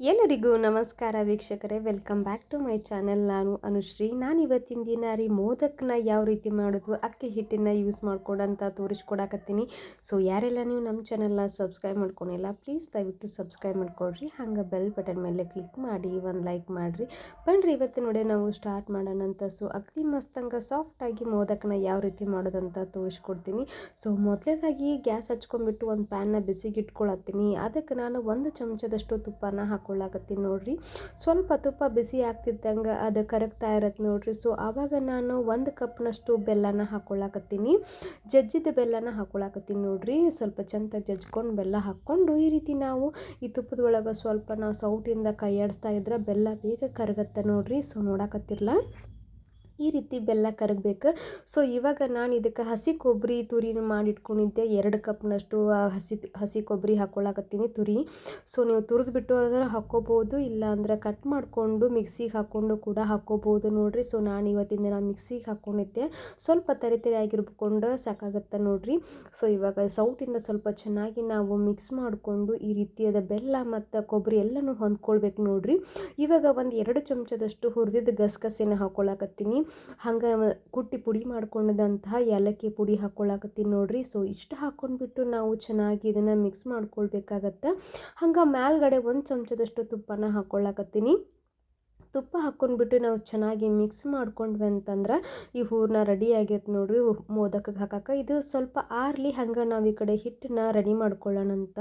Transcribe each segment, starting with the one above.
ಎಲ್ಲರಿಗೂ ನಮಸ್ಕಾರ ವೀಕ್ಷಕರೇ welcome back to my channel ನಾನು ಅನುಶ್ರೀ. ನಾನು ಇವತ್ತಿನ ದಿನ ರೀ ಮೋದಕ್ನ ಯಾವ ರೀತಿ ಮಾಡೋದು, ಅಕ್ಕಿ ಹಿಟ್ಟಿನ ಯೂಸ್ ಮಾಡ್ಕೊಡಂತ ತೋರಿಸ್ಕೊಡಕತ್ತೀನಿ. ಸೊ ಯಾರೆಲ್ಲ ನೀವು ನಮ್ಮ ಚಾನೆಲ್ನ ಸಬ್ಸ್ಕ್ರೈಬ್ ಮಾಡ್ಕೊಂಡಿಲ್ಲ ಪ್ಲೀಸ್ ದಯವಿಟ್ಟು ಸಬ್ಸ್ಕ್ರೈಬ್ ಮಾಡ್ಕೊಡ್ರಿ ಹಂಗೆ ಬೆಲ್ ಬಟನ್ ಮೇಲೆ ಕ್ಲಿಕ್ ಮಾಡಿ, ಒಂದು ಲೈಕ್ ಮಾಡಿರಿ. ಬನ್ನಿರಿ ಇವತ್ತು ನೋಡಿ ನಾವು ಸ್ಟಾರ್ಟ್ ಮಾಡೋಣಂತ ಸೊ ಅಕ್ಕಿ ಮಸ್ತಂಗೆ ಸಾಫ್ಟಾಗಿ ಮೋದಕನ ಯಾವ ರೀತಿ ಮಾಡೋದಂತ ತೋರಿಸ್ಕೊಡ್ತೀನಿ. ಸೊ ಮೊದಲೇದಾಗಿ ಗ್ಯಾಸ್ ಹಚ್ಕೊಂಡ್ಬಿಟ್ಟು ಒಂದು ಪ್ಯಾನ್ನ ಬಿಸಿಗೆ ಇಟ್ಕೊಳತ್ತೀನಿ ಅದಕ್ಕೆ ನಾನು ಒಂದು ಚಮಚದಷ್ಟು ತುಪ್ಪನ ಹಾಕ್ಕೊಳ್ಳಾಕತ್ತೀನಿ ನೋಡ್ರಿ. ಸ್ವಲ್ಪ ತುಪ್ಪ ಬಿಸಿ ಆಗ್ತಿದ್ದಂಗೆ ಅದು ಕರಗ್ತಾ ಇರತ್ತೆ ನೋಡ್ರಿ. ಸೊ ಆವಾಗ ನಾನು ಒಂದು ಕಪ್ನಷ್ಟು ಬೆಲ್ಲನ ಹಾಕ್ಕೊಳ್ಳಾಕತ್ತೀನಿ ಜಜ್ಜಿದ ಬೆಲ್ಲನ ಹಾಕ್ಕೊಳ್ಳಾಕತ್ತೀನಿ ನೋಡ್ರಿ. ಸ್ವಲ್ಪ ಚಂದ ಜಜ್ಕೊಂಡು ಬೆಲ್ಲ ಹಾಕ್ಕೊಂಡು ಈ ರೀತಿ ನಾವು ಈ ತುಪ್ಪದೊಳಗೆ ಸ್ವಲ್ಪ ನಾವು ಸೌಟಿಂದ ಕೈಯಾಡಿಸ್ತಾ ಇದ್ರೆ ಬೆಲ್ಲ ಬೇಗ ಕರಗತ್ತೆ ನೋಡ್ರಿ. ಸೊ ನೋಡಾಕತ್ತಿರಲ್ಲ ಈ ರೀತಿ ಬೆಲ್ಲ ಕರಗಬೇಕು. ಸೊ ಇವಾಗ ನಾನು ಇದಕ್ಕೆ ಹಸಿ ಕೊಬ್ಬರಿ ತುರಿ ಮಾಡಿಟ್ಕೊಂಡಿದ್ದೆ. ಎರಡು ಕಪ್ನಷ್ಟು ಹಸಿ ಹಸಿ ಕೊಬ್ಬರಿ ಹಾಕ್ಕೊಳಕತ್ತೀನಿ ತುರಿ. ಸೊ ನೀವು ತುರಿದ್ಬಿಟ್ಟು ಅದರ ಹಾಕ್ಕೋಬೋದು ಇಲ್ಲ ಅಂದ್ರೆ ಕಟ್ ಮಾಡಿಕೊಂಡು ಮಿಕ್ಸಿಗೆ ಹಾಕ್ಕೊಂಡು ಕೂಡ ಹಾಕ್ಕೋಬೋದು ನೋಡಿರಿ. ಸೊ ನಾನು ಇವತ್ತಿನ ದಿನ ಮಿಕ್ಸಿಗೆ ಹಾಕ್ಕೊಂಡಿದ್ದೆ ಸ್ವಲ್ಪ ತರಿ ತರಿ ಸಾಕಾಗತ್ತೆ ನೋಡಿರಿ. ಸೊ ಇವಾಗ ಸೌಟಿಂದ ಸ್ವಲ್ಪ ಚೆನ್ನಾಗಿ ನಾವು ಮಿಕ್ಸ್ ಮಾಡಿಕೊಂಡು ಈ ರೀತಿಯಾದ ಬೆಲ್ಲ ಮತ್ತು ಕೊಬ್ಬರಿ ಎಲ್ಲನೂ ಹೊಂದ್ಕೊಳ್ಬೇಕು ನೋಡಿರಿ. ಇವಾಗ ಒಂದು ಎರಡು ಚಮಚದಷ್ಟು ಹುರಿದಿದ್ದ ಗಸಗಸೆನ ಹಾಕ್ಕೊಳಕತ್ತೀನಿ ಹಂಗೆ ಕುಟ್ಟಿ ಪುಡಿ ಮಾಡ್ಕೊಂಡಂತಹ ಏಲಕ್ಕಿ ಪುಡಿ ಹಾಕ್ಕೊಳ್ಳಾಕತ್ತೀನಿ ನೋಡ್ರಿ. ಸೊ ಇಷ್ಟು ಹಾಕ್ಕೊಂಡ್ಬಿಟ್ಟು ನಾವು ಚೆನ್ನಾಗಿ ಇದನ್ನು ಮಿಕ್ಸ್ ಮಾಡ್ಕೊಳ್ಬೇಕಾಗತ್ತೆ. ಹಂಗೆ ಮೇಲ್ಗಡೆ ಒಂದು ಚಮಚದಷ್ಟು ತುಪ್ಪನ ಹಾಕ್ಕೊಳಕತ್ತೀನಿ ತುಪ್ಪ ಹಾಕ್ಕೊಂಡ್ಬಿಟ್ಟು ನಾವು ಚೆನ್ನಾಗಿ ಮಿಕ್ಸ್ ಮಾಡ್ಕೊಂಡ್ವಿ ಅಂತಂದ್ರೆ ಈ ಹೂರ್ನ ರೆಡಿ ಆಗೈತೆ ನೋಡ್ರಿ. ಮೋದಕಕ್ಕೆ ಹಾಕಕ್ಕೆ. ಇದು ಸ್ವಲ್ಪ ಆರ್ಲಿ ಹಂಗೆ ನಾವು ಈ ಕಡೆ ಹಿಟ್ಟನ್ನ ರೆಡಿ ಮಾಡ್ಕೊಳ್ಳೋಣ ಅಂತ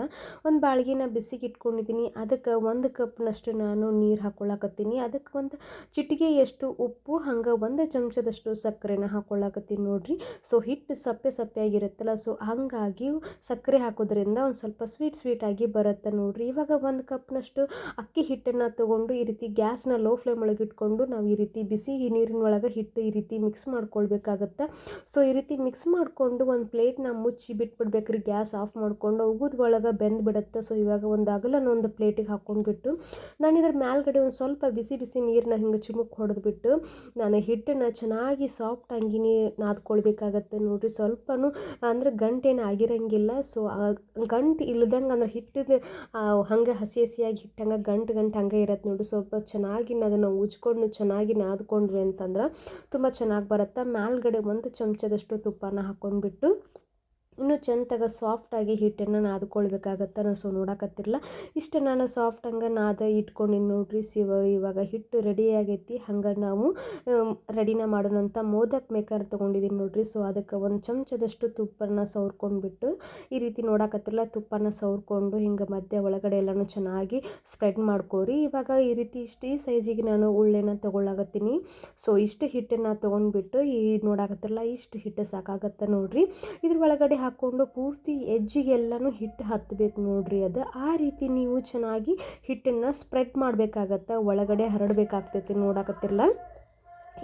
ಒಂದು ಬಾಳ್ಗಿನ ಬಿಸಿಗೆ ಇಟ್ಕೊಂಡಿದ್ದೀನಿ ಅದಕ್ಕೆ ಒಂದು ಕಪ್ನಷ್ಟು ನಾನು ನೀರು ಹಾಕ್ಕೊಳಕತ್ತೀನಿ ಅದಕ್ಕೆ ಒಂದು ಚಿಟಿಗೆ ಎಷ್ಟು ಉಪ್ಪು, ಹಂಗೆ ಒಂದು ಚಮಚದಷ್ಟು ಸಕ್ಕರೆನ ಹಾಕ್ಕೊಳಕತ್ತೀನಿ ನೋಡ್ರಿ. ಸೊ ಹಿಟ್ಟು ಸಪ್ಪೆ ಸಪ್ಪೆ ಆಗಿರುತ್ತಲ್ಲ ಸೊ ಹಾಗಾಗಿ ಸಕ್ಕರೆ ಹಾಕೋದ್ರಿಂದ ಒಂದು ಸ್ವಲ್ಪ ಸ್ವೀಟ್ ಸ್ವೀಟಾಗಿ ಬರುತ್ತೆ ನೋಡ್ರಿ. ಇವಾಗ ಒಂದು ಕಪ್ನಷ್ಟು ಅಕ್ಕಿ ಹಿಟ್ಟನ್ನು ತೊಗೊಂಡು ಈ ರೀತಿ ಗ್ಯಾಸ್ನ ಲೋ ಫ್ಲೇಮ್ ಒಳಗೆ ಇಟ್ಕೊಂಡು ನಾವು ಈ ರೀತಿ ಬಿಸಿ ನೀರಿನ ಒಳಗೆ ಹಿಟ್ಟು ಈ ರೀತಿ ಮಿಕ್ಸ್ ಮಾಡ್ಕೊಳ್ಬೇಕಾಗತ್ತೆ. ಸೊ ಈ ರೀತಿ ಮಿಕ್ಸ್ ಮಾಡಿಕೊಂಡು ಒಂದು ಪ್ಲೇಟ್ನ ಮುಚ್ಚಿ ಬಿಟ್ಬಿಡ್ಬೇಕ್ರಿ, ಗ್ಯಾಸ್ ಆಫ್ ಮಾಡಿಕೊಂಡು ಉಗುದ ಒಳಗೆ ಬೆಂದು ಬಿಡುತ್ತೆ. ಸೊ ಇವಾಗ ಒಂದು ಅಗಲನ ಒಂದು ಪ್ಲೇಟಿಗೆ ಹಾಕ್ಕೊಂಡ್ಬಿಟ್ಟು ನಾನು ಇದ್ರ ಮೇಲ್ಗಡೆ ಒಂದು ಸ್ವಲ್ಪ ಬಿಸಿ ಬಿಸಿ ನೀರನ್ನ ಹಿಂಗೆ ಚಿಮುಕ್ ಹೊಡೆದ್ಬಿಟ್ಟು ನಾನು ಹಿಟ್ಟನ್ನ ಚೆನ್ನಾಗಿ ಸಾಫ್ಟ್ ಅಂಗಿನೇ ನಾದ್ಕೊಳ್ಬೇಕಾಗತ್ತೆ ನೋಡಿರಿ. ಸ್ವಲ್ಪನೂ ಅಂದರೆ ಗಂಟೇನು ಆಗಿರಂಗಿಲ್ಲ. ಸೊ ಗಂಟು ಇಲ್ಲದಂಗೆ ಅಂದ್ರೆ ಹಿಟ್ಟಿದ ಹಂಗೆ ಹಸಿ ಹಸಿಯಾಗಿ ಹಿಟ್ಟಂಗೆ ಗಂಟು ಗಂಟು ಹಂಗೆ ಇರತ್ತೆ ನೋಡಿ ಸ್ವಲ್ಪ ಚೆನ್ನಾಗಿ ಅದನ್ನು ಉಜ್ಕೊಂಡು ಚೆನ್ನಾಗಿ ನಾದ್ಕೊಂಡ್ವಿ ಅಂತಂದ್ರೆ ತುಂಬ ಚೆನ್ನಾಗಿ ಬರುತ್ತೆ. ಮೇಲ್ಗಡೆ ಒಂದು ಚಮಚದಷ್ಟು ತುಪ್ಪನ ಹಾಕ್ಕೊಂಡ್ಬಿಟ್ಟು ಇನ್ನೂ ಚೆಂತಾಗ ಸಾಫ್ಟಾಗಿ ಹಿಟ್ಟನ್ನು ನಾದ್ಕೊಳ್ಬೇಕಾಗತ್ತೆ ಸೊ ನೋಡಕತ್ತಿರಲ್ಲ ಇಷ್ಟು ನಾನು ಸಾಫ್ಟ್ ಹಂಗೆ ನಾದ ಇಟ್ಕೊಂಡಿನಿ ನೋಡ್ರಿ ಸಿವ ಇವಾಗ ಹಿಟ್ಟು ರೆಡಿ ಆಗೈತಿ, ಹಂಗೆ ನಾವು ರೆಡಿನ ಮಾಡೋಣಂತ ಮೋದಕ್ ಮೇಕರ್ ತೊಗೊಂಡಿದ್ದೀನಿ ನೋಡ್ರಿ. ಸೊ ಅದಕ್ಕೆ ಒಂದು ಚಮಚದಷ್ಟು ತುಪ್ಪನ ಸವ್ರ್ಕೊಂಡ್ಬಿಟ್ಟು ಈ ರೀತಿ ನೋಡಕತ್ತಿರಲ್ಲ ತುಪ್ಪನ ಸವ್ರ್ಕೊಂಡು ಹಿಂಗೆ ಮಧ್ಯ ಒಳಗಡೆ ಎಲ್ಲನೂ ಚೆನ್ನಾಗಿ ಸ್ಪ್ರೆಡ್ ಮಾಡ್ಕೋರಿ. ಇವಾಗ ಈ ರೀತಿ ಇಷ್ಟು ಈ ಸೈಜಿಗೆ ನಾನು ಉಳ್ಳೆನ ತೊಗೊಳಕತ್ತೀನಿ ಸೊ ಇಷ್ಟು ಹಿಟ್ಟನ್ನು ತೊಗೊಂಡ್ಬಿಟ್ಟು ಈ ನೋಡಕತ್ತಿರಲ್ಲ ಇಷ್ಟು ಹಿಟ್ಟು ಸಾಕಾಗತ್ತೆ ನೋಡ್ರಿ. ಇದ್ರ ಒಳಗಡೆ ಹಾಕ್ಕೊಂಡು ಪೂರ್ತಿ ಎಜ್ಜಿಗೆಲ್ಲನೂ ಹಿಟ್ಟು ಹತ್ತಬೇಕು ನೋಡ್ರಿ ಅದು. ಆ ರೀತಿ ನೀವು ಚೆನ್ನಾಗಿ ಹಿಟ್ಟನ್ನು ಸ್ಪ್ರೆಡ್ ಮಾಡಬೇಕಾಗತ್ತೆ? ಒಳಗಡೆ ಹರಡಬೇಕಾಗ್ತೈತಿ ನೋಡಕತ್ತಿರಲ್ಲ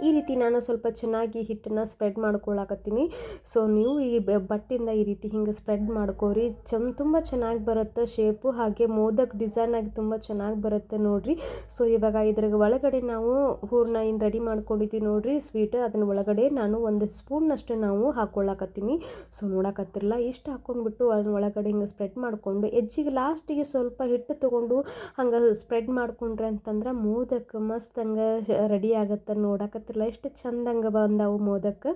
ಈ ರೀತಿ ನಾನು ಸ್ವಲ್ಪ ಚೆನ್ನಾಗಿ ಹಿಟ್ಟನ್ನು ಸ್ಪ್ರೆಡ್ ಮಾಡ್ಕೊಳಕತ್ತೀನಿ. ಸೊ ನೀವು ಈ ಬಟ್ಟಿಂದ ಈ ರೀತಿ ಹಿಂಗೆ ಸ್ಪ್ರೆಡ್ ಮಾಡ್ಕೋರಿ. ಚಮ್, ತುಂಬ ಚೆನ್ನಾಗಿ ಬರುತ್ತೆ. ಶೇಪು ಹಾಗೆ ಮೋದಕ್ ಡಿಸೈನ್ ಆಗಿ ತುಂಬ ಚೆನ್ನಾಗಿ ಬರುತ್ತೆ ನೋಡಿರಿ. ಸೊ ಇವಾಗ ಇದ್ರ ಒಳಗಡೆ ನಾವು ಹೂರ್ನ ಏನು ರೆಡಿ ಮಾಡ್ಕೊಂಡಿದ್ದೀವಿ ನೋಡಿರಿ. ಸ್ವೀಟ್ ಅದನ್ನ ಒಳಗಡೆ ನಾನು ಒಂದು ಸ್ಪೂನ್ನಷ್ಟು ನಾವು ಹಾಕ್ಕೊಳಕತ್ತೀನಿ ಸೊ ನೋಡಕತ್ತಿರಲ್ಲ, ಇಷ್ಟು ಹಾಕ್ಕೊಂಡ್ಬಿಟ್ಟು ಅದನ್ನ ಒಳಗಡೆ ಹಿಂಗೆ ಸ್ಪ್ರೆಡ್ ಮಾಡಿಕೊಂಡು ಹೆಜ್ಜಿಗೆ ಲಾಸ್ಟಿಗೆ ಸ್ವಲ್ಪ ಹಿಟ್ಟು ತೊಗೊಂಡು ಹಂಗೆ ಸ್ಪ್ರೆಡ್ ಮಾಡ್ಕೊಂಡ್ರೆ ಅಂತಂದ್ರೆ ಮೋದಕ್ ಮಸ್ತ್ ಹಂಗೆ ರೆಡಿ ಆಗುತ್ತೆ ನೋಡಕ್ಕೆ ನೋಡಕತ್ತಿರಲ್ಲ, ಎಷ್ಟು ಚಂದಂಗೆ ಬಂದವು ಮೋದಕ್ಕೆ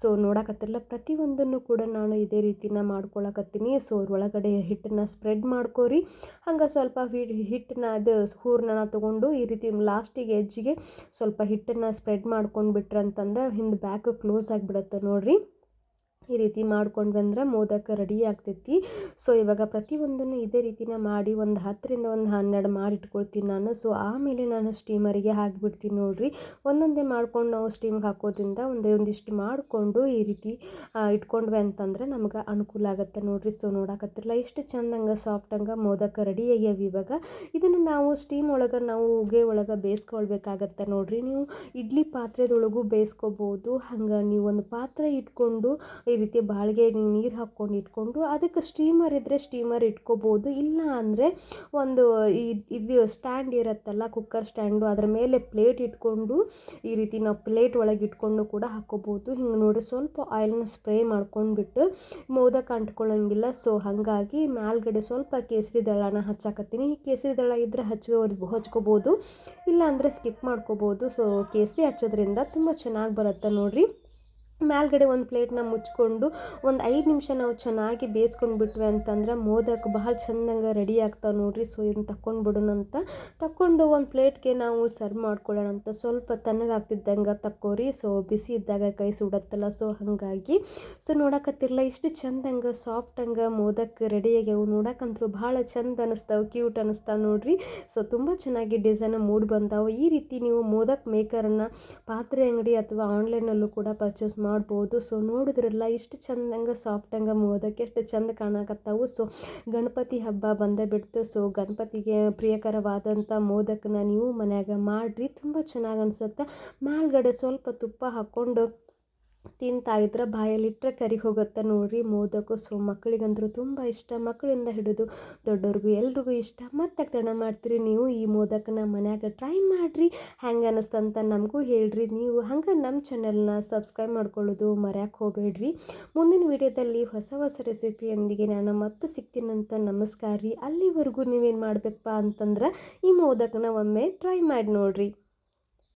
ಸೊ ನೋಡಕತ್ತಿರಲ್ಲ, ಪ್ರತಿಯೊಂದನ್ನು ಕೂಡ ನಾನು ಇದೇ ರೀತಿನ ಮಾಡ್ಕೊಳಕತ್ತೀನಿ. ಸೊ ಒಳಗಡೆ ಹಿಟ್ಟನ್ನು ಸ್ಪ್ರೆಡ್ ಮಾಡ್ಕೋರಿ. ಹಂಗೆ ಸ್ವಲ್ಪ ಹಿಟ್ಟನ್ನ ಅದು ಹೂರ್ನ ತೊಗೊಂಡು ಈ ರೀತಿ ಲಾಸ್ಟಿಗೆ ಹೆಜ್ಜಿಗೆ ಸ್ವಲ್ಪ ಹಿಟ್ಟನ್ನು ಸ್ಪ್ರೆಡ್ ಮಾಡ್ಕೊಂಡು ಬಿಟ್ರಂತಂದ್ರೆ ಹಿಂದೆ ಬ್ಯಾಕ್ ಕ್ಲೋಸ್ ಆಗಿಬಿಡುತ್ತೆ ನೋಡಿರಿ. ಈ ರೀತಿ ಮಾಡ್ಕೊಂಡು ಬಂದ್ರೆ ಮೋದಕ ರೆಡಿ ಆಗ್ತೈತಿ. ಸೊ ಇವಾಗ ಪ್ರತಿಯೊಂದನ್ನು ಇದೇ ರೀತಿನ ಮಾಡಿ ಒಂದು ಹತ್ತರಿಂದ ಒಂದು ಹನ್ನೆರಡು ಮಾಡಿ ಇಟ್ಕೊಳ್ತೀನಿ ನಾನು. ಸೊ ಆಮೇಲೆ ನಾನು ಸ್ಟೀಮರಿಗೆ ಹಾಕಿಬಿಡ್ತೀನಿ ನೋಡಿರಿ. ಒಂದೊಂದೇ ಮಾಡ್ಕೊಂಡು ನಾವು ಸ್ಟೀಮ್ಗೆ ಹಾಕೋದ್ರಿಂದ ಒಂದೇ ಒಂದಿಷ್ಟು ಮಾಡಿಕೊಂಡು ಈ ರೀತಿ ಇಟ್ಕೊಂಡ್ವಿ ಅಂತಂದ್ರೆ ನಮ್ಗೆ ಅನುಕೂಲ ಆಗುತ್ತೆ ನೋಡಿರಿ. ಸೊ ನೋಡಕತ್ತಿರಲ್ಲ ಎಷ್ಟು ಚಂದಂಗೆ ಸಾಫ್ಟಂಗೆ ಮೋದಕ ರೆಡಿ ಆಗ್ಯಾವ ಇವಾಗ. ಇದನ್ನು ನಾವು ಸ್ಟೀಮ್ ಒಳಗೆ ನಾವು ಉಗೆ ಒಳಗೆ ಬೇಯಿಸ್ಕೊಳ್ಬೇಕಾಗತ್ತೆ ನೋಡಿರಿ. ನೀವು ಇಡ್ಲಿ ಪಾತ್ರೆದೊಳಗೂ ಬೇಯಿಸ್ಕೋಬೋದು. ಹಂಗೆ ನೀವು ಒಂದು ಪಾತ್ರೆ ಇಟ್ಕೊಂಡು ರೀತಿ ಬಾಳಿಗೆ ನೀರು ಹಾಕ್ಕೊಂಡು ಇಟ್ಕೊಂಡು ಅದಕ್ಕೆ ಸ್ಟೀಮರ್ ಇದ್ದರೆ ಸ್ಟೀಮರ್ ಇಟ್ಕೋಬೋದು. ಇಲ್ಲ ಅಂದರೆ ಒಂದು ಇದು ಸ್ಟ್ಯಾಂಡ್ ಇರುತ್ತಲ್ಲ ಕುಕ್ಕರ್ ಸ್ಟ್ಯಾಂಡು ಅದರ ಮೇಲೆ ಪ್ಲೇಟ್ ಇಟ್ಕೊಂಡು ಈ ರೀತಿ ನಾವು ಪ್ಲೇಟ್ ಒಳಗೆ ಇಟ್ಕೊಂಡು ಕೂಡ ಹಾಕ್ಕೋಬೋದು. ಹಿಂಗೆ ನೋಡಿ ಸ್ವಲ್ಪ ಆಯಿಲ್ನ ಸ್ಪ್ರೇ ಮಾಡ್ಕೊಂಡ್ಬಿಟ್ಟು ಮೋದಕ ಅಂಟ್ಕೊಳ್ಳೋಂಗಿಲ್ಲ. ಸೊ ಹಾಗಾಗಿ ಮೇಲ್ಗಡೆ ಸ್ವಲ್ಪ ಕೇಸರಿ ದಳನ ಹಚ್ಚಾಕತ್ತೀನಿ. ಕೇಸರಿ ದಳ ಇದ್ದರೆ ಹಚ್ಕೋ, ಹಚ್ಕೋಬೋದು. ಇಲ್ಲ ಅಂದರೆ ಸ್ಕಿಪ್ ಮಾಡ್ಕೋಬೋದು. ಸೊ ಕೇಸರಿ ಹಚ್ಚೋದ್ರಿಂದ ತುಂಬ ಚೆನ್ನಾಗಿ ಬರುತ್ತೆ ನೋಡಿರಿ. ಮೇಲ್ಗಡೆ ಒಂದು ಪ್ಲೇಟ್ನ ಮುಚ್ಕೊಂಡು ಒಂದು ಐದು ನಿಮಿಷ ನಾವು ಚೆನ್ನಾಗಿ ಬೇಯಿಸ್ಕೊಂಡು ಬಿಟ್ವಿ ಅಂತಂದ್ರೆ ಮೋದಕ ಬಹಳ ಚಂದಂಗೆ ರೆಡಿ ಆಗ್ತಾವೆ ನೋಡಿರಿ. ಸೊ ಇದನ್ನು ತಕ್ಕೊಂಡು ಬಿಡೋಣ ಅಂತ. ತಕ್ಕೊಂಡು ಒಂದು ಪ್ಲೇಟ್ಗೆ ನಾವು ಸರ್ವ್ ಮಾಡ್ಕೊಳ್ಳೋಣ ಅಂತ. ಸ್ವಲ್ಪ ತಣ್ಣಗಾಗ್ತಿದ್ದಂಗೆ ತಕ್ಕೋರಿ. ಸೊ ಬಿಸಿ ಇದ್ದಾಗ ಕೈ ಸುಡತ್ತಲ್ಲ. ಸೊ ಹಾಗಾಗಿ. ಸೊ ನೋಡಕತ್ತಿರಲ್ಲ ಇಷ್ಟು ಚಂದಂಗೆ ಸಾಫ್ಟಂಗೆ ಮೋದಕ ರೆಡಿ ಆಗ್ಯಾವು. ನೋಡಕ್ಕಂತೂ ಭಾಳ ಚಂದ ಅನ್ನಿಸ್ತಾವೆ ಕ್ಯೂಟ್ ಅನ್ನಿಸ್ತಾವೆ ನೋಡಿರಿ. ಸೊ ತುಂಬ ಚೆನ್ನಾಗಿ ಡಿಸೈನ್ ಮೂಡಿ ಬಂದಾವೆ. ಈ ರೀತಿ ನೀವು ಮೋದಕ್ ಮೇಕರನ್ನು ಪಾತ್ರೆ ಅಂಗಡಿ ಅಥವಾ ಆನ್ಲೈನಲ್ಲೂ ಕೂಡ ಪರ್ಚೇಸ್ ಮಾಡಿ ಮಾಡ್ಬೋದು. ಸೊ ನೋಡಿದ್ರಲ್ಲ ಇಷ್ಟು ಚಂದಂಗೆ ಸಾಫ್ಟಂಗೆ ಮೋದಕ್ಕೆ ಎಷ್ಟು ಚಂದ ಕಾಣಕತ್ತಾವು. ಸೊ ಗಣಪತಿ ಹಬ್ಬ ಬಂದೇ ಬಿಡ್ತು. ಸೊ ಗಣಪತಿಗೆ ಪ್ರಿಯಕರವಾದಂಥ ಮೋದಕನ ನೀವು ಮನ್ಯಾಗ ಮಾಡಿರಿ. ತುಂಬ ಚೆನ್ನಾಗಿ ಅನಿಸುತ್ತೆ. ಮೇಲ್ಗಡೆ ಸ್ವಲ್ಪ ತುಪ್ಪ ಹಾಕ್ಕೊಂಡು ತಿಂತಾ ಇದ್ರೆ ಬಾಯಲ್ಲಿಟ್ಟರೆ ಕರಿ ಹೋಗುತ್ತೆ ನೋಡಿರಿ. ಮೋದಕು ಸೊ ಮಕ್ಕಳಿಗಂತೂ ತುಂಬ ಇಷ್ಟ. ಮಕ್ಕಳಿಂದ ಹಿಡಿದು ದೊಡ್ಡವ್ರಿಗೂ ಎಲ್ರಿಗೂ ಇಷ್ಟ. ಮತ್ತೆ ತಣ ಮಾಡ್ತೀರಿ ನೀವು ಈ ಮೋದಕನ ಮನ್ಯಾಗ ಟ್ರೈ ಮಾಡಿರಿ. ಹೆಂಗೆ ಅನ್ನಿಸ್ತಂತ ನಮಗೂ ಹೇಳ್ರಿ. ನೀವು ಹಂಗೆ ನಮ್ಮ ಚಾನಲ್ನ ಸಬ್ಸ್ಕ್ರೈಬ್ ಮಾಡ್ಕೊಳ್ಳೋದು ಮರ್ಯಾಕೆ ಹೋಗಬೇಡ್ರಿ. ಮುಂದಿನ ವಿಡಿಯೋದಲ್ಲಿ ಹೊಸ ಹೊಸ ರೆಸಿಪಿಯೊಂದಿಗೆ ನಾನು ಮತ್ತೆ ಸಿಗ್ತೀನಂತ ನಮಸ್ಕಾರ ರೀ. ಅಲ್ಲಿವರೆಗೂ ನೀವೇನು ಮಾಡಬೇಕಪ್ಪ ಅಂತಂದ್ರೆ ಈ ಮೋದಕನ ಒಮ್ಮೆ ಟ್ರೈ ಮಾಡಿ ನೋಡಿರಿ.